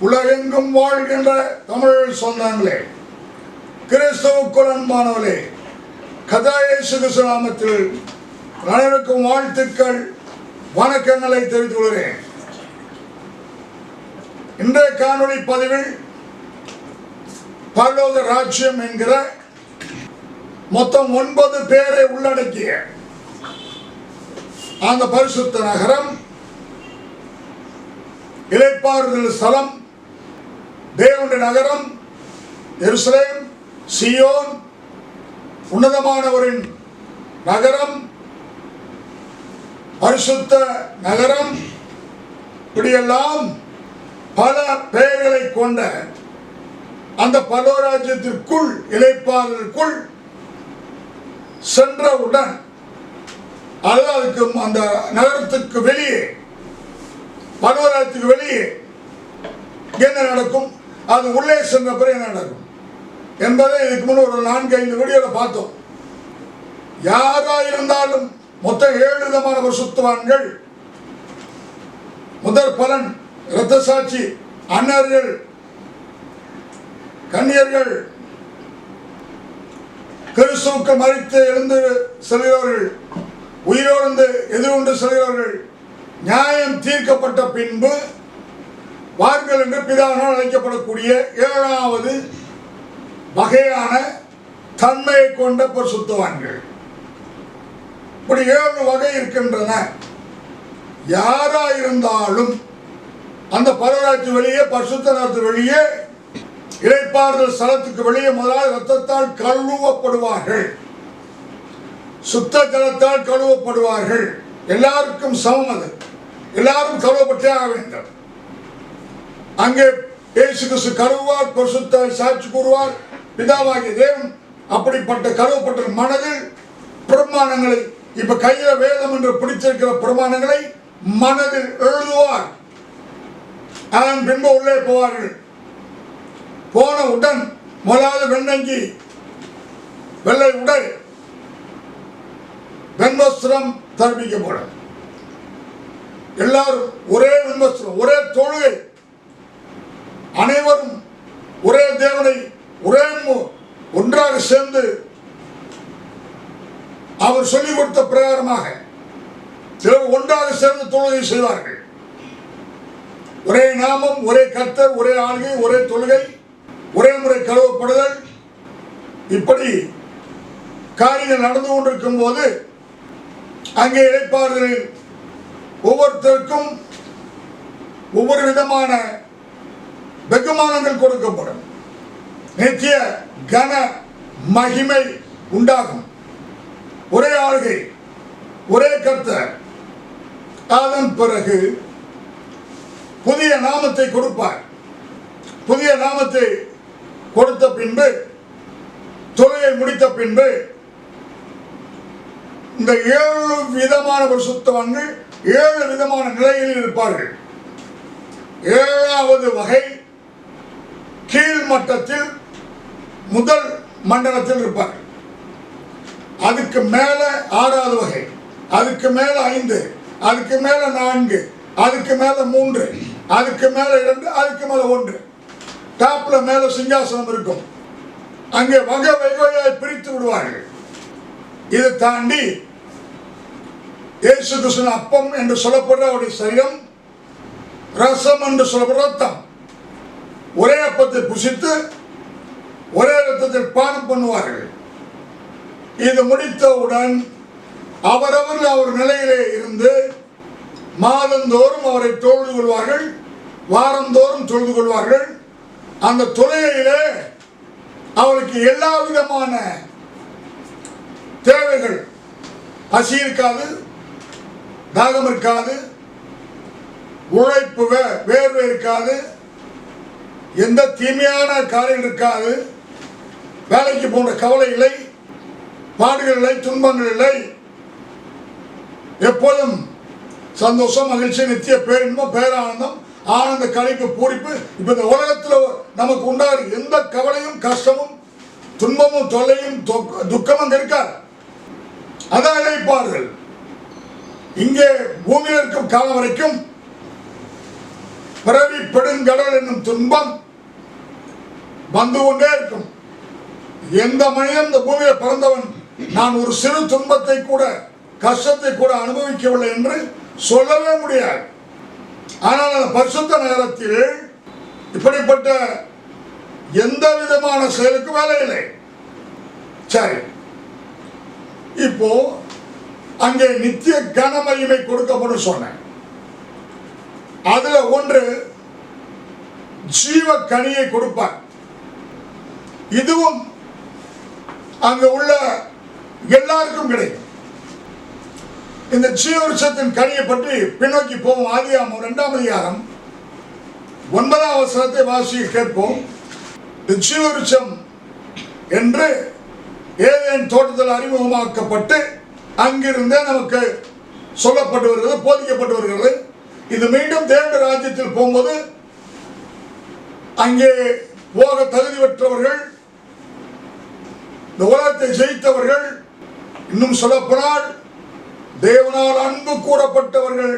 உலகெங்கும் வாழ்கின்ற தமிழ் சொந்தங்களே கிறிஸ்தவுக்குள் அன்பானவர்களே கதாயே சுகசுராமத்தில் அனைவருக்கும் வாழ்த்துக்கள் வணக்கங்களை தெரிவித்துக் கொள்கிறேன். இன்றைய காணொளி பதிவில் பரலோக ராஜ்யம் என்கிற மொத்தம் ஒன்பது பேரை உள்ளடக்கிய அந்த பரிசுத்த நகரம் இலைப்பாறுதல் ஸ்தலம் தேவனுடைய நகரம் எருசலேம் சியோன் உன்னதமானவரின் நகரம் பரிசுத்த நகரம் இப்படியெல்லாம் பல பெயர்களை கொண்ட அந்த பலோராஜ்யத்திற்குள் இழைப்பாளருக்குள் சென்றவுடன் அல்லது அதுக்கு அந்த நகரத்துக்கு வெளியே பலோராஜ்யத்துக்கு வெளியே என்ன நடக்கும்? அது உள்ளே சென்ற பிறகு என்ன நடக்கும்? என்பதை இதுக்கு முன் ஒரு நான்கு ஐந்து வீடியோவில் பார்த்தோம். யாரா இருந்தாலும் மொத்தம் ஏழு விதமான பரிசுத்தவான்கள் முதற் பலன் இரத்த சாட்சி அன்னர்கள் கன்னியர்கள் கிறிஸ்துவுக்கு மறித்து எழுந்து செல்கிறவர்கள் உயிரோடு எதிர்கொண்டு செல்கிறவர்கள் நியாயம் தீர்க்கப்பட்ட பின்பு வார்கள் என்று பிதாவினால் அழைக்கப்படக்கூடிய ஏழாவது வகையான தன்மையை கொண்ட பரிசுத்தவான்கள். இப்படி ஏழு வகை இருக்கின்றன. யாரா இருந்தாலும் அந்த பரவராட்சி வெளியே பரிசுத்த வெளியே இடைப்பாறுதல் ஸ்தலத்துக்கு வெளியே முதலாவது ரத்தத்தால் கழுவப்படுவார்கள். சுத்த ஜலத்தால் கழுவப்படுவார்கள். எல்லாருக்கும் சமம் அது. எல்லாரும் கழுவப்பட்டே ஆக வேண்டும். அங்கே இயேசு கிறிஸ்து கருவார் பரிசுத்த சாட்சி கூறுவார். பிதாவாகிய தேவன் அப்படிப்பட்ட கருவப்பட்ட மனதில் பிரமாணங்களை இப்ப கையில வேதம் என்று பிடிச்சிருக்கிற பிரமாணங்களை மனதில் எழுதுவார். அதன் பின்பு உள்ளே போவார்கள். போன உடன் முதலாவது வெண்ணங்கி வெள்ளை உடல் வெண்வஸ்திரம் தர்ப்பிக்கப்படும். எல்லாரும் ஒரே வெண்வஸ்திரம் ஒரே தொழுகை. அனைவரும் ஒரே தேவனை ஒரே ஒன்றாக சேர்ந்து அவர் சொல்லிக் கொடுத்த பிரகாரமாக சிலர் ஒன்றாக சேர்ந்து தொழுகை செய்வார்கள். ஒரே நாமம் ஒரே கர்த்தர் ஒரே ஆளுகை ஒரே தொழுகை ஒரே முறை கழுவப்படுதல். இப்படி காரியங்கள் நடந்து கொண்டிருக்கும் போது அங்கே இழைப்பாளர்களில் ஒவ்வொருத்தருக்கும் ஒவ்வொரு விதமான வெகுமானங்கள் கொடுக்கப்படும். நித்திய கன மகிமை உண்டாகும். ஒரே ஆளுகை ஒரே கர்த்தர். அதன் பிறகு புதிய நாமத்தை கொடுப்பார். புதிய நாமத்தை கொடுத்த பின்பு தொழிலை முடித்த பின்பு இந்த ஏழு விதமான பரிசுத்தவான்கள் ஏழு விதமான நிலையில் இருப்பார்கள். ஏழாவது வகை கீழ் மட்டத்தில் முதல் மண்டலத்தில் இருப்பார்கள் அதுக்கு மேல ஆறாவது வகை அதுக்கு மேல ஐந்து அதுக்கு மேல நான்கு அதுக்கு மேல மூன்று அதுக்கு மேல இரண்டு அதுக்கு மேல ஒன்று. டாப்ல மேல சிங்காசனம் இருக்கும். அங்கே வகை வகையாய் பிரித்து விடுவார்கள். இதை தாண்டி இயேசு கிருஷ்ணன் அப்பம் என்று சொல்லப்படுற அவருடைய சரீரம் ரசம் என்று சொல்லப்படுற ரத்தம். ஒரே அப்பத்தை புசித்து ஒரே ரத்தத்தில் பானம் பண்ணுவார்கள். இது முடித்தவுடன் அவரவர் அவர் நிலையிலே இருந்து மாதந்தோறும் அவரை தொழுது கொள்வார்கள் வாரந்தோறும் தொழுது கொள்வார்கள். அந்த தொழுகையிலே அவருக்கு எல்லா விதமான தேவைகள். பசி இருக்காது தாகம் இருக்காது உழைப்பு வே- வேர்வை இருக்காது எந்த தீமையான காரியம் இருக்காது வேலைக்கு போன கவலை இல்லை பாடுகள் இல்லை துன்பங்கள் இல்லை. எப்போதும் சந்தோஷம் மகிழ்ச்சி நித்திய பேரின்பம் பேரானந்தம் ஆனந்த கழிப்பு பூரிப்பு. இப்ப இந்த உலகத்தில் நமக்கு உண்டாகிற எந்த கவலையும் கஷ்டமும் துன்பமும் தொல்லையும் துக்கமும் அங்க இருக்காது. அதான் இழைப்பார்கள் இங்கே பூமியில் இருக்கும் காலம் வரைக்கும் பிறவி பெருங்கடல் என்னும் துன்பம் வந்து கொண்டே இருக்கும். எந்த மனிதன் இந்த பூமியில பிறந்தவன் நான் ஒரு சிறு துன்பத்தை கூட கஷ்டத்தை கூட அனுபவிக்கவில்லை என்று சொல்லவே முடியாது. ஆனால் அந்த பரிசுத்த நேரத்தில் இப்படிப்பட்ட எந்த விதமான செயலுக்கு வேலை இல்லை. சரி. இப்போ அங்கே நித்திய கனமகிமை கொடுக்கப்படும் சொன்னேன். அதுல ஒன்று ஜீவ கனியை கொடுப்பார். இதுவும் அங்க உள்ள எல்லாருக்கும் கிடைக்கும். இந்த ஜீவருஷத்தின் கனியை பற்றி பின்னோக்கி போவோம். ஆதியாமம் இரண்டாம் அதிகாரம் ஒன்பதாம் அவசரத்தை வாசி கேட்போம். இந்த ஜீவருஷம் என்று ஏதேன் தோட்டத்தில் அறிமுகமாக்கப்பட்டு அங்கிருந்தே நமக்கு சொல்லப்பட்டு வருகிறது போதிக்கப்பட்டு வருகிறது. இது மீண்டும் தேவ ராஜ்யத்தில் போகும்போது அங்கே போக தகுதி பெற்றவர்கள் இந்த உலகத்தை ஜெயித்தவர்கள் இன்னும் சொல்லப்போனால் தேவனால் அன்பு கூறப்பட்டவர்கள்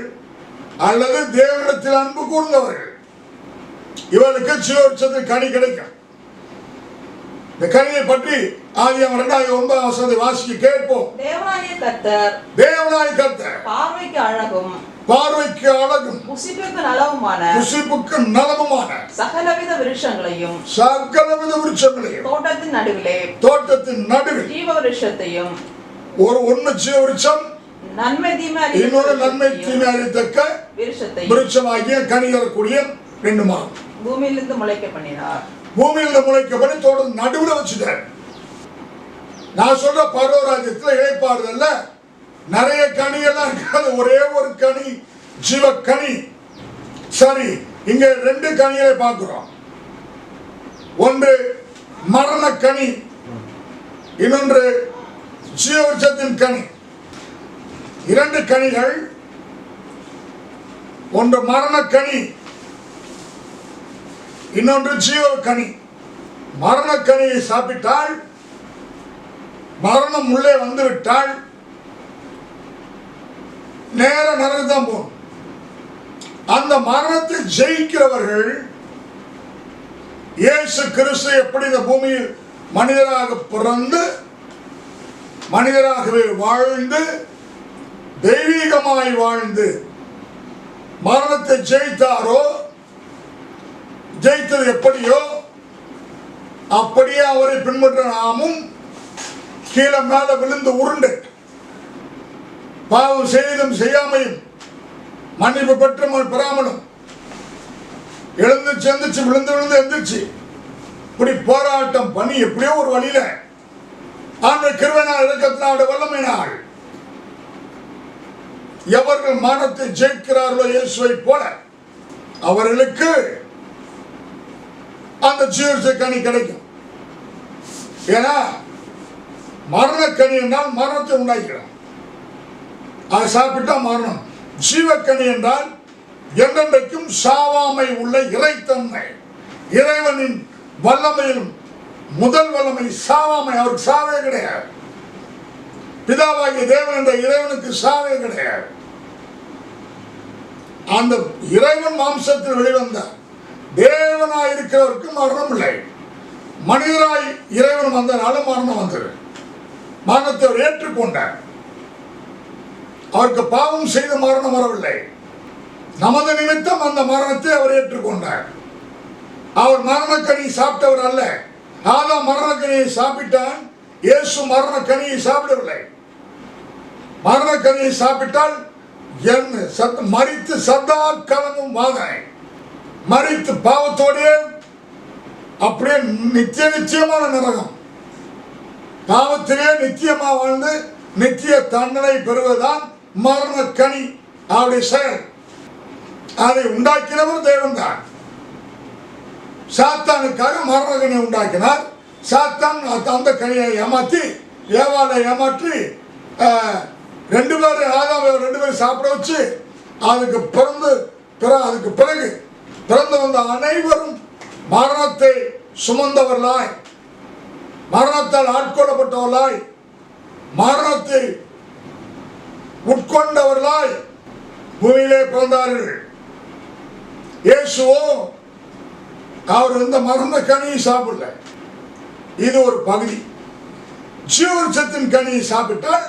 அல்லது தேவனிடத்தில் அன்பு கூர்ந்தவர்கள். இவருக்கு சிவபட்சத்தில் கனி கிடைக்கும். இந்த கனியை பற்றி ஆதியம் இரண்டாயிரத்தி ஒன்பதாம் வசனத்தை வாசிக்க கேட்போம். தேவனாகிய கர்த்தர் தேவனாய் கர்த்தர் பார்வைக்கு அழகும். பார்வைக்கு அழகும் புசிப்புக்கு நலவுமான புசிப்புக்கு நலமுமான சகலவித விருஷங்களையும் சகலவித விருட்சங்களையும் தோட்டத்தின் நடுவிலே தோட்டத்தின் நடுவில் ஜீவ விருஷத்தையும் ஒரு ஒண்ணு ஜீவ விருட்சம் நன்மை தீமை இன்னொரு நன்மை தீமை அறித்தக்க விருட்சமாகிய கனி தரக்கூடிய ரெண்டு மரம் பூமியிலிருந்து முளைக்க பண்ணினார். பூமியில முளைக்கப்படி தோட்டம் நடுவுல வச்சுட்டார். நான் சொல்ற பரவராஜ்யத்துல இழைப்பாடுதல்ல நிறைய கனியெல்லாம் இருக்காது ஒரே ஒரு கனி ஜீவ கனி சரி இங்க ரெண்டு கனிகளை பார்க்கிறோம். ஒன்று மரண கனி இன்னொன்று ஜீவச்சத்தின் கனி. இரண்டு கனிகள் ஒன்று மரண கனி இன்னொன்று ஜீவ கனி மரண கனியை சாப்பிட்டால் மரணம் உள்ளே வந்து நேரம் நேர நரகம் தான் போகும் அந்த மரணத்தை ஜெயிக்கிறவர்கள் இயேசு கிறிஸ்து எப்படி இந்த பூமியில் மனிதராக பிறந்து மனிதராகவே வாழ்ந்து தெய்வீகமாய் வாழ்ந்து மரணத்தை ஜெயித்தாரோ ஜெயித்தது எப்படியோ அப்படியே அவரை பின்பற்ற நாமும் கீழே மேல விழுந்து உருண்டு. பாவம் செய்தும் செய்யாமையும் மன்னிப்பு பெற்றும் பெறாமலும். எழுந்துச்சு எந்திரிச்சு விழுந்து விழுந்து எந்திரிச்சு. இப்படி போராட்டம் பண்ணி எப்படியோ ஒரு வழியில ஆண்டு கிருவனால் இறக்கத்தினாடு நாள் எவர்கள் மரணத்தை ஜெயிக்கிறார்களோ இயேசுவை போல அவர்களுக்கு அந்த ஜீவச கனி கிடைக்கும். ஏன்னா மரணக்கனி என்றால் மரணத்தை உண்டாக்கிறோம் அதை சாப்பிட்டா மரணம் ஜீவக்கனி என்றால் என்றென்றைக்கும் சாவாமை உள்ள இறைத்தன்மை. இறைவனின் வல்லமையிலும் முதல் வல்லமை சாவாமை அவருக்கு சாவே கிடையாது. பிதாவாகிய தேவன் என்ற இறைவனுக்கு சாவே கிடையாது. அந்த இறைவன் மாம்சத்தில் வெளிவந்தார். தேவனாய் இருக்கிறவருக்கு மரணம் இல்லை. மனிதராய் இறைவன் வந்தனால மரணம் வந்தது. மரணத்தை அவர் ஏற்றுக்கொண்டார். அவருக்கு பாவம் செய்த மரணம் வரவில்லை. நமது நிமித்தம் அந்த மரணத்தை அவர் ஏற்றுக்கொண்டார். அவர் மரணக்கனி சாப்பிட்டவர் அல்ல. ஆதாம் மரணக்கனியை சாப்பிட்டான். இயேசு மரணக்கனியை சாப்பிடவில்லை. மரணக்கனியை சாப்பிட்டால் மறித்து சதா கலங்கும் வாதனை. மறித்து பாவத்தோடே அப்படியே நித்திய நிச்சயமான நரகம். பாவத்திலே நித்தியமா வாழ்ந்து நித்திய தண்டனை பெறுவதுதான் மரண கனி அவருடைய செயல். அதை உண்டாக்கினவர் தேவன் தான் சாத்தானுக்காக மரண கனி உண்டாக்கினார். சாத்தான் அந்த- அந்த கனியை ஏமாற்றி ஏவாளை ஏமாற்றி ரெண்டு பேரும் ஆதாவை ரெண்டு பேரும் சாப்பிட வச்சு அதுக்கு பிறந்து பிற அதுக்கு பிறகு பிறந்து வந்த அனைவரும் மரணத்தை சுமந்தவர்களாய். மரணத்தால் ஆட்கொள்ளப்பட்டவர்களாய். மரணத்தை உட்கொண்டவர்களாய் பூமியிலே பிறந்தார்கள். இயேசுவோ அவர் இந்த மருந்த கனியை சாப்பிடல. இது ஒரு பகுதி. ஜீவச்சத்தின் கனியை சாப்பிட்டால்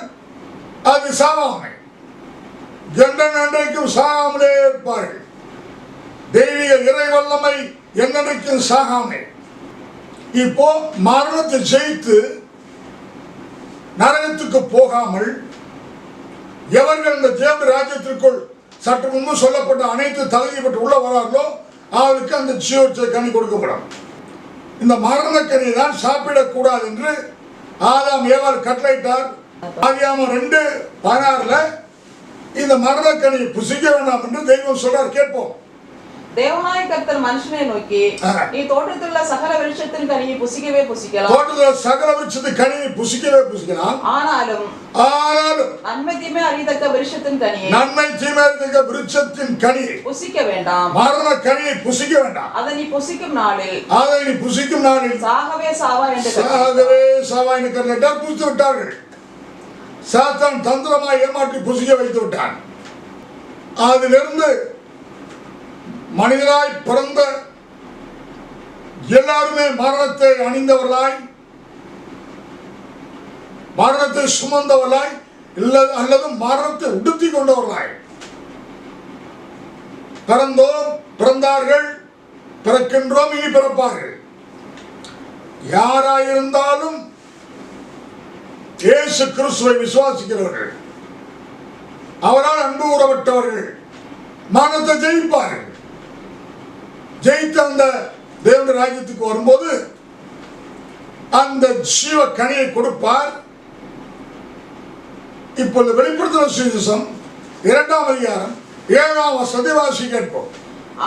அது சாவாமை கண்டன் அன்றைக்கும் சாகாமலே இருப்பார்கள். தெய்வீக இறை வல்லமை என்னைக்கும் சாகாமே. இப்போ மரணத்தை ஜெயித்து நரகத்துக்கு போகாமல் எவர்கள் இந்த தேவ ராஜ்யத்திற்குள் சற்று முன்பு சொல்லப்பட்ட அனைத்து தகுதிப்பட்டு உள்ள வரார்களோ அவருக்கு அந்த ஜீவச்ச கனி கொடுக்கப்படும். இந்த மரணக்கனி தான் சாப்பிடக்கூடாது என்று ஆதாம் ஏவாள் கட்டளையிட்டார். ஆகியாம ரெண்டு பதினாறுல இந்த மரணக்கனி புசிக்க வேண்டாம் என்று தெய்வம் சொல்றார். கேட்போம். தேவனாய் கர்த்தர் மனுஷனை நோக்கி. நீ தோட்டத்திலுள்ள சகல விருட்சத்தின் கனியை புசிக்கவே புசிக்கலாம் தோட்டத்தில் சகல வச்சது கனியை புசிக்கவே புசிக்கலாம் ஆனாலும் ஆனாலும் நன்மை தீமை அறியத்தக்க விருட்சத்தின் கனியை நன்மை தீமை இருக்க விருட்சத்தின் கனியை புசிக்க வேண்டாம் மரண கனியை புசிக்க வேண்டாம் அதை நீ புசிக்கும் நாளில் அதை நீ புசிக்கும் நாளில் சாகவே சாவா என்று. சாகவே புசித்து விட்டார்கள் சாத்தான் தந்திரமாய் ஏமாற்றி புசிக்க வைத்து விட்டான் அதிலிருந்து மனிதராய் பிறந்த எல்லாருமே மரணத்தை அணிந்தவர்களாய் மரணத்தை சுமந்தவர்களாய் அல்லது மரணத்தை உடுத்தி கொண்டவர்களாய். பிறந்தோம் பிறந்தார்கள் பிறக்கின்றோம் இனி பிறப்பார்கள். யாராயிருந்தாலும் இயேசு கிறிஸ்துவை விசுவாசிக்கிறவர்கள். அவரால் அன்பு கூறப்பட்டவர்கள். மரணத்தை ஜெயிப்பார்கள். ஜெயித்த அந்த தேவனுடைய ராஜ்யத்துக்கு வரும்போது அந்த ஜீவ கனியை கொடுப்பார். இப்பொழுது வெளிப்படுத்தின சுவிசேஷம் இரண்டாம் அதிகாரம் ஏழாம் சதிவாசி கேட்போம்.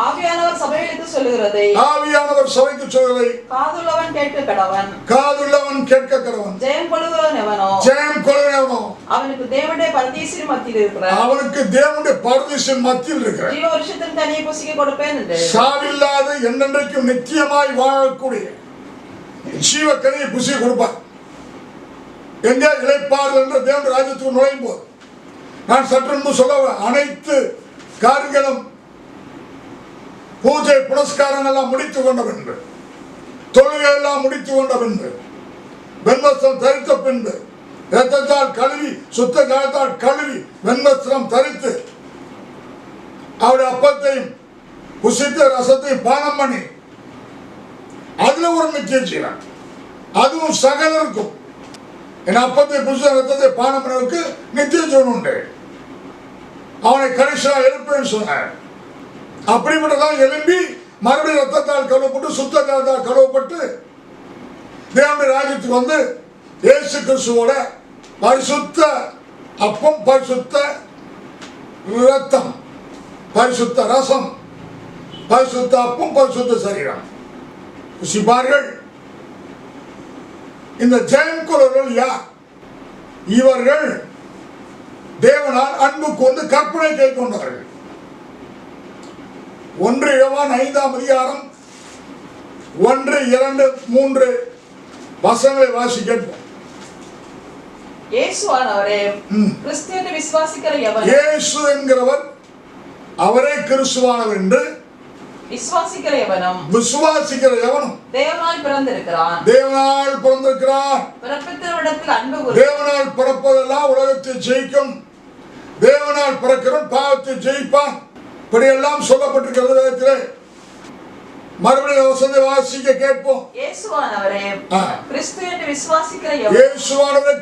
ஆவியானவர் சபைகளுக்கு சொல்லுகிறதை ஆவியானவர் சபைக்கு சொல்வதை காதுள்ளவன் கேட்க கடவன் காதுள்ளவன் கேட்க கடவன் ஜெயம் கொள்கிறவன் எவனோ? ஜெயம் கொள்ளையவனோ அவனுக்கு தேவனுடைய பரதேசின் மத்தியில் இருக்கிற அவனுக்கு தேவனுடைய பரதேசன் மத்தியில் இருக்கிற ஜீவ வருஷத்தின் கனியை புசிக்க கொடுப்பேன் என்று. சாவில்லாத என்னென்றைக்கும் நித்தியமாய் வாழக்கூடிய ஜீவ கனியை புசி கொடுப்பார் எங்கே இழைப்பார் என்ற தேவன் ராஜ்யத்துக்கு நுழையும் போது நான் சற்று முன்பு சொல்ல அனைத்து காரியங்களும் பூஜை புனஸ்காரம் எல்லாம் முடித்து கொண்ட பின்பு தொழுகை எல்லாம் முடித்து கொண்ட பின்பு வெண்வஸ்திரம் தரித்த பின்பு ரத்தத்தால் கழுவி சுத்த காலத்தால் கழுவி வெண்வஸ்திரம் தரித்து அவருடைய அப்பத்தையும் புசித்த ரசத்தையும் பானம் பண்ணி அதுல ஒரு நிச்சயம் செய்யலாம் அதுவும் சகலருக்கும். என் அப்பத்தை புசித்த ரத்தத்தை பானம் பண்ணவருக்கு நித்திய ஜீவன் உண்டு. அவனை கடைசியா எழுப்பேன்னு சொன்னார். அப்படிப்பட்டதான் எழும்பி மறுபடியும் ரத்தத்தால் கழுவப்பட்டு சுத்த காலத்தால் கழுவப்பட்டு தேவனுடைய ராஜ்யத்துக்கு வந்து இயேசு கிறிஸ்துவோட பரிசுத்த அப்பம் பரிசுத்த ரத்தம் பரிசுத்த ரசம் பரிசுத்த அப்பம் பரிசுத்த சரீரம். ருசிப்பார்கள் இந்த ஜெயங்குலர்கள் யார்? இவர்கள் தேவனால் அன்பு கொண்டு கற்பனை கை கொண்டார்கள் ஒன்று இழவான் ஐந்தாம் அதிகாரம் ஒன்று இரண்டு மூன்று வசங்களை வாசி கேட்போம் இயேசுவானவரே. கிறிஸ்து என்று விசுவாசிக்கிற எவன் இயேசு என்கிறவர் அவரே கிறிஸ்துவானவர் என்று விசுவாசிக்கிற எவனும் விசுவாசிக்கிற எவனும் தேவனால் பிறந்திருக்கிறான் தேவனால் பிறந்திருக்கிறான் பிறப்பித்தவரிடத்தில் அன்பு தேவனால் பிறப்பதெல்லாம் உலகத்தை ஜெயிக்கும் தேவனால் பிறக்கிறவன் பாவத்தை ஜெயிப்பான் இப்படியெல்லாம் சொல்லப்பட்டிருக்கிறது வேதத்திலே மறுபடியும் வாசிக்க கேட்போம். இயேசுவானவரே. கிறிஸ்து என்று விசுவாசிக்கிற எவன் இயேசுவானவரை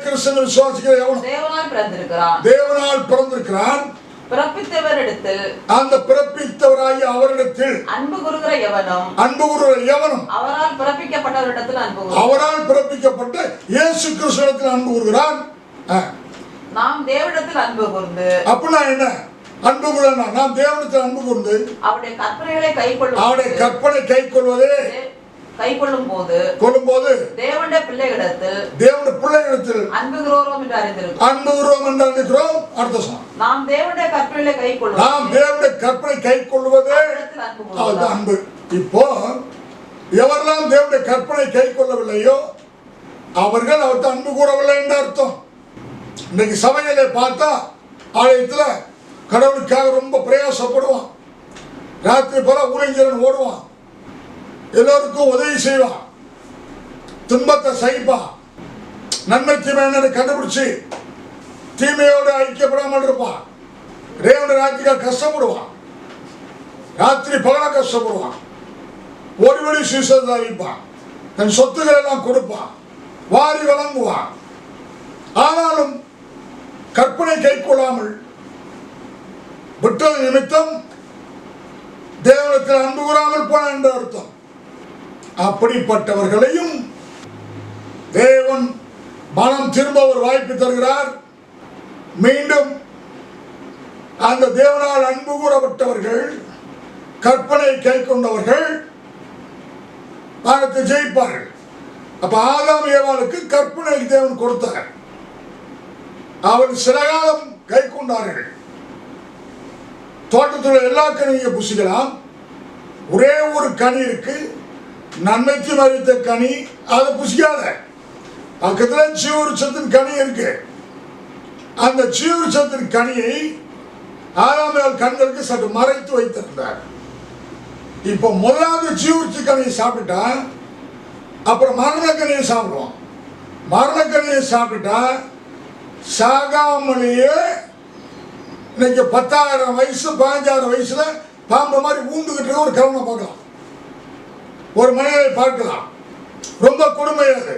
விசுவாசிக்கிற எவனும் தேவனால் பிறந்திருக்கிறான். தேவனால் பிறந்திருக்கிறான். பிறப்பித்தவரிடத்தில் அந்த பிறப்பித்தவராகிய அவரிடத்தில் அன்பு கூறுகிற எவனும் அன்பு கூறுகிற எவனும் அவரால் பிறப்பிக்கப்பட்டவரிடத்தில் அன்பு அவரால் பிறப்பிக்கப்பட்ட இயேசு கிறிஸ்துவத்தில் அன்பு கூறுகிறான். நாம் தேவனிடத்தில் அன்பு கூர்ந்து அப்படின்னா என்ன? அன்பு கூறனா நாம் தேவனத்தில் அன்பு கூர்ந்து அவருடைய கற்பனைகளை கை அவருடைய கற்பனை கை கொள்வதே கை கொள்ளும் போது கொள்ளும்போது தேவனுடைய பிள்ளைகளிடத்தில் தேவனுடைய பிள்ளைகளிடத்தில் அன்பு கூறுகிறோம் என்று அறிந்திருக்கிறோம். அன்பு கூறுவோம் என்று நினைக்கிறோம் அடுத்த சனம் நாம் தேவனுடைய கற்பனைகளை கை நாம் கொள்ளும் தேவனுடைய கற்பனை கை கொள்வதே அன்பு அது கூறுகிறோம் அன்பு. இப்போ எவரெல்லாம் தேவனுடைய கற்பனை கை கொள்ளவில்லையோ அவர்கள் அவர்கிட்ட அன்பு கூறவில்லை என்று அர்த்தம். இன்னைக்கு சபையிலே பார்த்தா ஆலயத்துல கடவுளுக்காக ரொம்ப பிரயாசப்படுவான். ராத்திரி பல ஊழியஞ்சரன் ஓடுவான். எல்லோருக்கும் உதவி செய்வான். துன்பத்தை சகிப்பான். நன்மை தீமை கண்டுபிடிச்சு தீமையோடு ஐக்கியப்படாமல் இருப்பான். தேவனுடைய ராஜ்யக்காக கஷ்டப்படுவான். ராத்திரி பகல கஷ்டப்படுவான். ஓடி ஓடி சுவிசேஷத்தை அறிவிப்பான். தன் சொத்துக்கள் எல்லாம் கொடுப்பான். வாரி வழங்குவான். ஆனாலும் கற்பனை கை கொள்ளாமல் விட்டது நிமித்தம் தேவனத்தில் அன்பு கூறாமல் போன என்று அர்த்தம். அப்படிப்பட்டவர்களையும் தேவன் மனம் திரும்ப ஒரு வாய்ப்பு தருகிறார். மீண்டும் அந்த தேவனால் அன்பு கூறப்பட்டவர்கள் கற்பனை கை கொண்டவர்கள் வானத்தை ஜெயிப்பார்கள். அப்ப ஆதாம் ஏவாளுக்கு கற்பனை தேவன் கொடுத்தார். அவர் சில காலம் கை கொண்டார்கள் தோட்டத்தில் எல்லா கனியும் புசிக்கலாம். ஒரே ஒரு கனி இருக்கு. நன்மைக்கு மறித்த கனி அதை புசிக்காத. பக்கத்தில் ஜீவருச்சத்தின் கனி இருக்கு. அந்த ஜீவருச்சத்தின் கனியை ஆறாம் கண்களுக்கு சற்று மறைத்து வைத்திருந்தார். இப்போ முதலாவது ஜீவருச்சி கனியை சாப்பிட்டா அப்புறம் மரணக்கனியை சாப்பிடுவோம். மரணக்கனியை சாப்பிட்டா சாகாமலேயே இன்னைக்கு பத்தாயிரம் வயசு பதினஞ்சாயிரம் வயசுல பாம்பு மாதிரி ஊண்டுகிட்டு ஒரு கிழமை பார்க்கலாம். ஒரு மனிதரை பார்க்கலாம். ரொம்ப கொடுமை அது.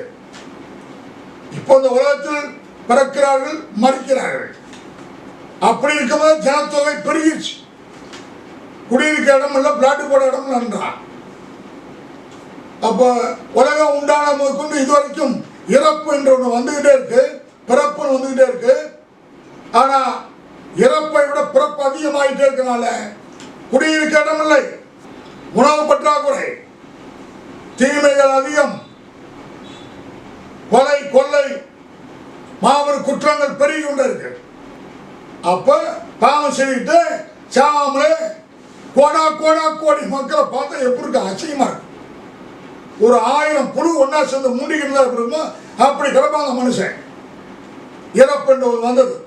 இப்போ இந்த உலகத்தில் பிறக்கிறார்கள் மறிக்கிறார்கள். அப்படி இருக்கும்போது ஜனத்தொகை பெருகிடுச்சு. குடியிருக்க இடம் இல்லை பிளாட்டு போட இடம் நன்றான் அப்போ உலகம் உண்டான முதற்கொண்டு இதுவரைக்கும் இறப்பு என்ற ஒன்று வந்துகிட்டே இருக்கு பிறப்புன்னு வந்துகிட்டே இருக்கு. ஆனால் இறப்பை விட பிறப்பு அதிகமாயிட்டே இருக்கனால குடியிருக்க இடம் இல்லை உணவு பற்றாக்குறை தீமைகள் அதிகம். கொலை கொள்ளை மாபெரும் குற்றங்கள் பெருகி கொண்டு இருக்கு அப்ப பாவம் செய்துட்டு சாமலே கோடா கோடா கோடி மக்களை பார்த்தா எப்படி இருக்கு? அசிங்கமா இருக்கு. ஒரு ஆயிரம் புழு ஒன்னா சேர்ந்து மூடிக்கிட்டு தான் இருக்குமோ? அப்படி கிடப்பாங்க மனுஷன். இறப்பு என்று வந்தது.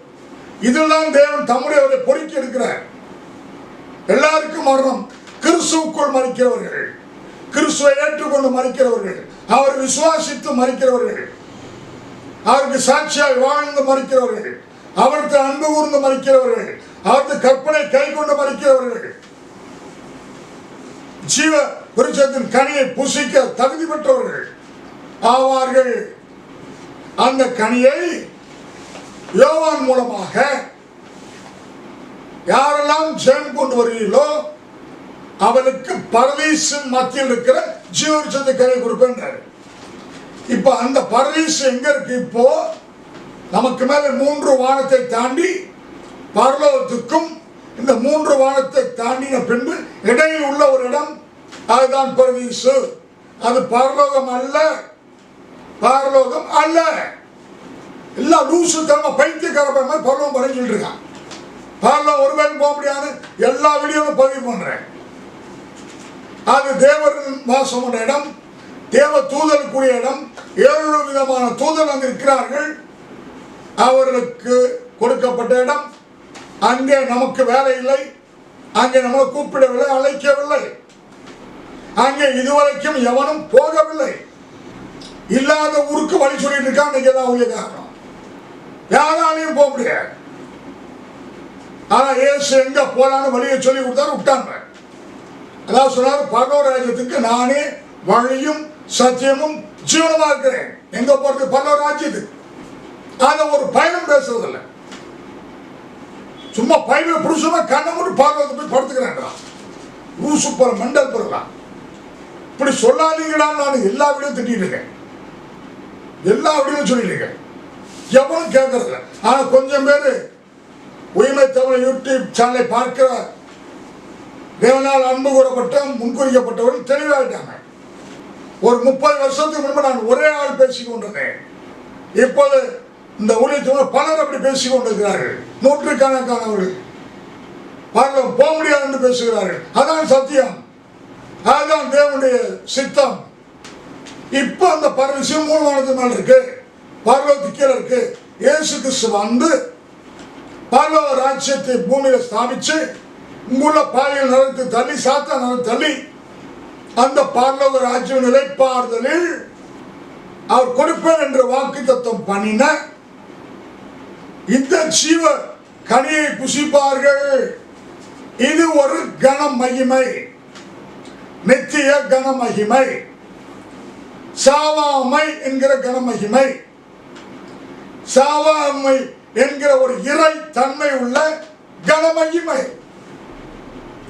இதெல்லாம் தேவன் தம்முடையவரை பொறுக்கி இருக்கிறார் எல்லாருக்கும் மரணம். கிறிஸ்துவுக்குள் மறிக்கிறவர்கள் கிறிஸ்துவை ஏற்றுக்கொண்டு மறிக்கிறவர்கள் அவர் விசுவாசித்து மறிக்கிறவர்கள் அவருக்கு சாட்சியாக வாழ்ந்து மறிக்கிறவர்கள் அவருக்கு அன்பு கூர்ந்து மறிக்கிறவர்கள் அவருக்கு கற்பனை கை கொண்டு மறிக்கிறவர்கள் ஜீவ விருட்சத்தின் கனியை புசிக்க தகுதி பெற்றவர்கள். ஆவார்கள். அந்த கனியை யோவான் மூலமாக யாரெல்லாம் ஜெயம் கொண்டு வருகிறீர்களோ அவனுக்கு பரதீசின் மத்தியில் இருக்கிற ஜீவவிருட்சத்தை கரை கொடுப்பேன்றாரு. இப்ப அந்த பரதீசு எங்க இருக்கு இப்போ? நமக்கு மேல மூன்று வானத்தை தாண்டி பரலோகத்துக்கும் இந்த மூன்று வானத்தை தாண்டின பின்பு இடையில் உள்ள ஒரு இடம் அதுதான் பரதீசு அது பரலோகம் அல்ல பரலோகம் அல்ல. எல்லாம் லூசு தரமா பைத்தியக்கார பையன் மாதிரி பரலோகம் பறையும் சொல்லிட்டு இருக்கான் ஒரு வேலை போக முடியாது எல்லா வீடியோவும் பதிவு பண்றேன். அது தேவரின் வாசம் உள்ள இடம் தேவ தூதருக்குரிய இடம் ஏழு விதமான தூதர் அங்கு இருக்கிறார்கள். அவர்களுக்கு கொடுக்கப்பட்ட இடம் அங்கே நமக்கு வேலை இல்லை அங்கே நம்மளை கூப்பிடவில்லை அழைக்கவில்லை. அங்கே இதுவரைக்கும் எவனும் போகவில்லை. இல்லாத ஊருக்கு வழி சொல்லிட்டு இருக்கான் இன்னைக்கு தான் காரணம். யாராலையும் போக முடியாது. ஆனா இயேசு எங்க போலான்னு வழியை சொல்லி கொடுத்தாரு விட்டாங்க. அதாவது சொன்னாரு பரலோ ராஜ்யத்துக்கு நானே வழியும் சத்தியமும் ஜீவனமா இருக்கிறேன். எங்க போறது? பரலோ ராஜ்யத்துக்கு அத ஒரு பயணம் பேசுறதில்ல. சும்மா பைபிள் புருஷமா கண்ணை மட்டும் பார்க்கறது போய் படுத்துக்கிறேன்டா. லூசு போற மண்டல் போறலாம் இப்படி சொல்லாதீங்கடா நான் எல்லா வீடியோ திட்டிருக்கேன் எல்லா வீடியோ சொல்லியிருக்கேன் எவனும் கேட்கறதில்ல. ஆனா கொஞ்சம் பேரு உயிமை தமிழ் யூடியூப் சேனலை பார்க்கிற தேவனால் அன்பு கூறப்பட்ட முன்குறிக்கப்பட்டவர்கள் தெளிவாயிட்டாங்க ஒரு முப்பது வருஷத்துக்கு முன்பு நான் ஒரே ஆள் பேசிக் கொண்டிருந்தேன். இப்போது இந்த ஊழியத்தில் பலர் அப்படி பேசிக் கொண்டிருக்கிறார்கள். நூற்றுக்கணக்கானவர்கள். பார்க்க போக முடியாது என்று பேசுகிறார்கள். அதான் சத்தியம். அதுதான் தேவனுடைய சித்தம். இப்போ அந்த பரவசியம் மூணு வானத்து மேல இருக்கு. பார்வதி கீழே இருக்கு. இயேசு கிறிஸ்து வந்து பார்வத ராஜ்யத்தை பூமியில ஸ்தாபிச்சு இங்குள்ள பாலியல் நரத்து தள்ளி சாத்தா நரத்து தள்ளி அந்த பரலோக ராஜ்யம் நிலைப்பாறுதலில் அவர் கொடுப்பேன் என்ற வாக்கு தத்துவம் பண்ணின இந்த ஜீவ கனியை புசிப்பார்கள். இது ஒரு கன மகிமை. நித்திய கன மகிமை. சாவாமை என்கிற கன மகிமை. சாவாமை என்கிற ஒரு இறை தன்மை உள்ள கனமகிமை.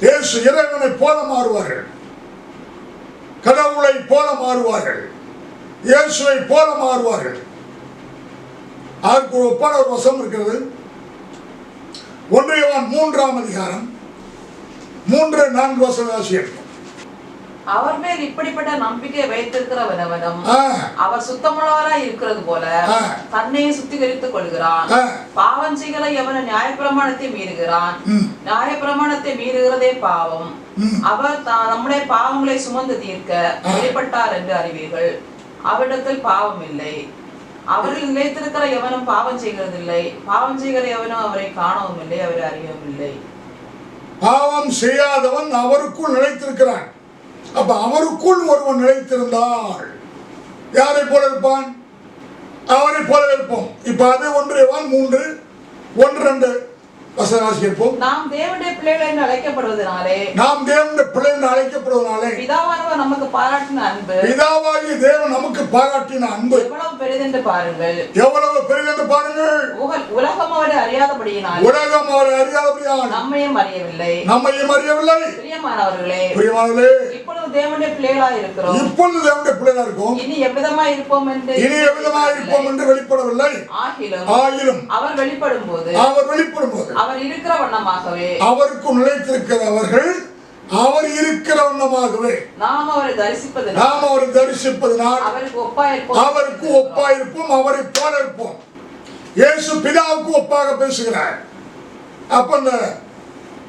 இயேசு இறைவனை போல மாறுவார்கள். கடவுளை போல மாறுவார்கள். இயேசுவை போல மாறுவார்கள். அதற்கு ஒரு ஒப்பான ஒரு வசம் இருக்கிறது. ஒன்றியவான் மூன்றாம் அதிகாரம் மூன்று நான்கு வசன ஆசிரியர் அவர் மேல் இப்படிப்பட்ட நம்பிக்கை வைத்திருக்கிறவனவனும் அவர் சுத்தமுள்ளவராய் இருக்கிறது போல ஆ. தன்னையே சுத்திகரித்துக் கொள்கிறான். பாவம் செய்கிற எவன நியாயப்பிரமாணத்தை மீறுகிறான்? நியாயப்பிரமாணத்தை மீறுகிறதே பாவம். அவர் நம்முடைய பாவங்களை சுமந்து தீர்க்க வெளிப்பட்டார் என்று அறிவீர்கள். அவரிடத்தில் பாவம் இல்லை. அவரில் நிலைத்திருக்கிற எவனும் பாவம் செய்கிறதில்லை. பாவம் செய்கிற எவனும் அவரை காணவும் இல்லை அவரை அறியவும் இல்லை. பாவம் செய்யாதவன் அவருக்குள் நிலைத்திருக்கிறான். அப்ப அவருக்குள் ஒருவன் நிலைத்திருந்தால் யாரை போல இருப்பான்? அவரை போல இருப்போம். இப்ப அது ஒன்று மூன்று ஒன்று ரெண்டு. நாம் தேவனுடைய பிள்ளைகள் என்று அழைக்கப்படுவதனாலே நாம் தேவனுடைய பிள்ளை என்று அழைக்கப்படுவதனாலே பிதாவானவர் நமக்கு பாராட்டின அன்பு தேவன் நமக்கு பாராட்டின அன்பு. எவ்வளவு பெரிதென்று பாருங்கள். எவ்வளவு பெரிதென்று பாருங்கள். உலகம் அவரை அறியாதபடியினால் உலகம் அவரை அறியாதபடியால் நம்மையும் அறியவில்லை. நம்மையும் அறியவில்லை. பிரியமானவர்களே பிரியமானதே இப்பொழுது தேவனுடைய பிள்ளைகளாய் இருக்கிறோம். இப்பொழுது தேவனுடைய பிள்ளைகளா இருக்கும். இனி எவ்விதமாய் இருப்போம் என்று இனி இருப்போம் என்று வெளிப்படவில்லை. ஆகிலும் ஆயிலும் அவர் வெளிப்படும் போது அவர் வெளிப்படும் போது அவர் இருக்கிற வண்ணமாகவே. அவருக்கு நிலைத்திருக்கிறவர்கள் அவர் இருக்கிற வண்ணமாகவே. நாம் அவரை தரிசிப்பது நாம். அவரை தரிசிப்பதனால் அவருக்கு ஒப்பாயிருப்போம் அவருக்கு ஒப்பாயிருப்போம் அவரை போல இருப்போம். இயேசு பிதாவுக்கு ஒப்பாக பேசுகிறார். அப்ப அந்த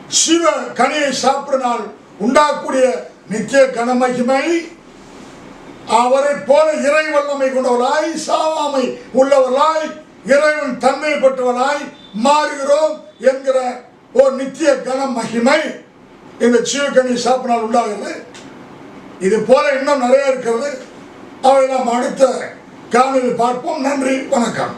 சிவ கனியை சாப்பிடினால் உண்டாகக்கூடிய நித்திய கனமகிமை அவரை போல இறை வல்லமை கொண்டவராய் சாவாமை உள்ளவர்களாய் இறைவன் தன்மை பெற்றவராய் மாறுகிறோம் என்கிற ஒரு நித்திய கன மகிமை இந்த சிவகனி சாப்பினால் உண்டாகிறது. இது போல இன்னும் நிறைய இருக்கிறது. அவை நாம் அடுத்த காணொலி பார்ப்போம். நன்றி வணக்கம்.